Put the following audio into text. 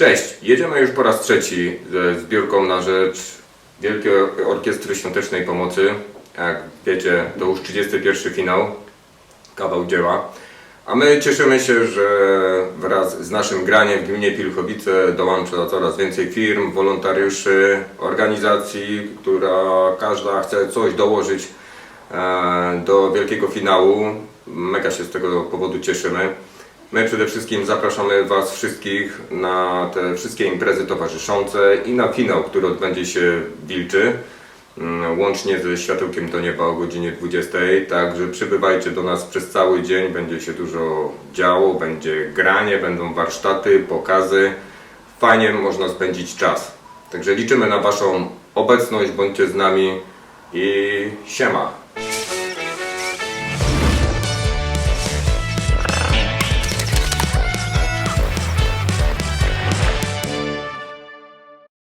Cześć, jedziemy już po raz trzeci ze zbiórką na rzecz Wielkiej Orkiestry Świątecznej Pomocy. Jak wiecie, to już 31 finał, kawał dzieła. A my cieszymy się, że wraz z naszym graniem w gminie Pilchowice dołącza coraz więcej firm, wolontariuszy, organizacji, która każda chce coś dołożyć e, do wielkiego finału. Mega się z tego powodu cieszymy. My przede wszystkim zapraszamy Was wszystkich na te wszystkie imprezy towarzyszące i na finał, który odbędzie się w Wilczy, mm, łącznie ze Światełkiem do Nieba o godzinie 20. Także przybywajcie do nas przez cały dzień, będzie się dużo działo, będzie granie, będą warsztaty, pokazy. Fajnie można spędzić czas. Także liczymy na Waszą obecność, bądźcie z nami i siema.